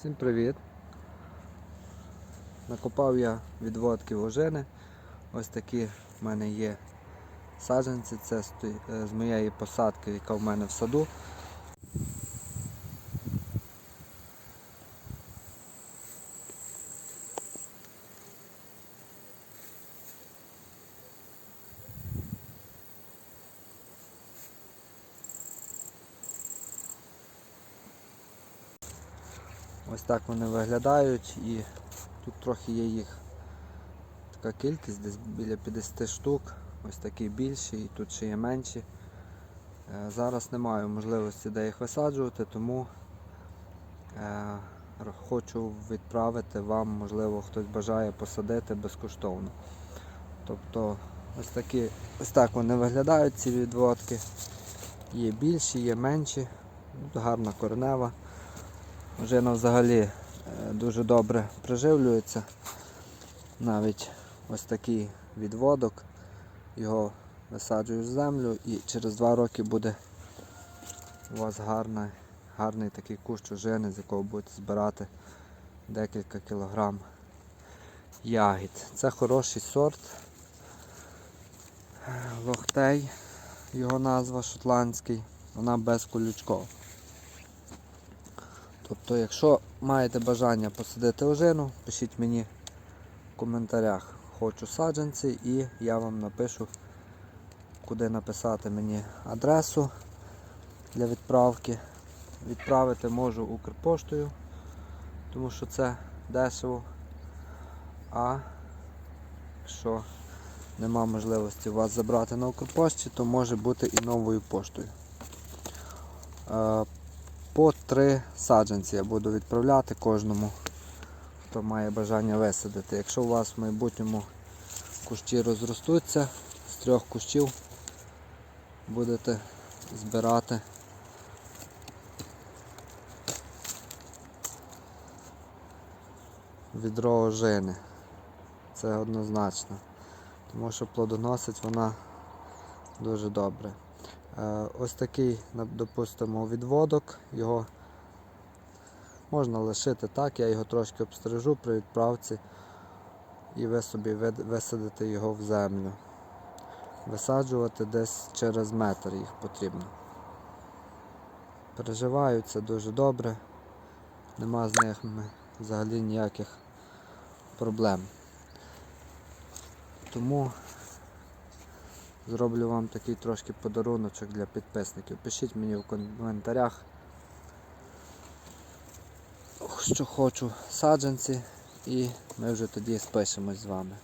Всім привіт! Накопав я відводки ожини. Ось такі в мене є саджанці. Це е, з моєї посадки, яка в мене в саду. Ось так вони виглядають і тут трохи є їх така кількість, десь біля 50 штук. Ось такі більші і тут ще є менші. Е, Зараз не маю можливості де їх висаджувати, тому е, хочу відправити вам, можливо, хтось бажає посадити безкоштовно. Тобто ось такі, ось так вони виглядають, ці відводки. Є більші, є менші, Ну, гарна коренева. Ожина взагалі е, дуже добре приживлюється. Навіть ось такий відводок. Його висаджуєш в землю і через два роки буде у вас гарний, гарний такий кущ ожини, з якого будете збирати декілька кілограм ягід. Це хороший сорт. Е, Лохтей, його назва шотландський, вона без колючков. Тобто, якщо маєте бажання посадити ожину, пишіть мені в коментарях хочу саджанці і я вам напишу, куди написати мені адресу для відправки. Відправити можу Укрпоштою, тому що це дешево. А якщо нема можливості вас забрати на Укрпошті, то може бути і новою поштою. По три саджанці я буду відправляти кожному, хто має бажання висадити. Якщо у вас в майбутньому кущі розростуться, з трьох кущів будете збирати відро ожини. Це однозначно. Тому що плодоносить вона дуже добре. Е, Ось такий, допустимо, відводок. Його можна лишити так, я його трошки обстрижу при відправці і ви собі висадите його в землю. Висаджувати десь через метр їх потрібно. Переживаються дуже добре, нема з них взагалі ніяких проблем. Тому зроблю вам такий трошки подаруночок для підписників. Пишіть мені в коментарях, що хочу саджанці, і ми вже тоді спишемось з вами.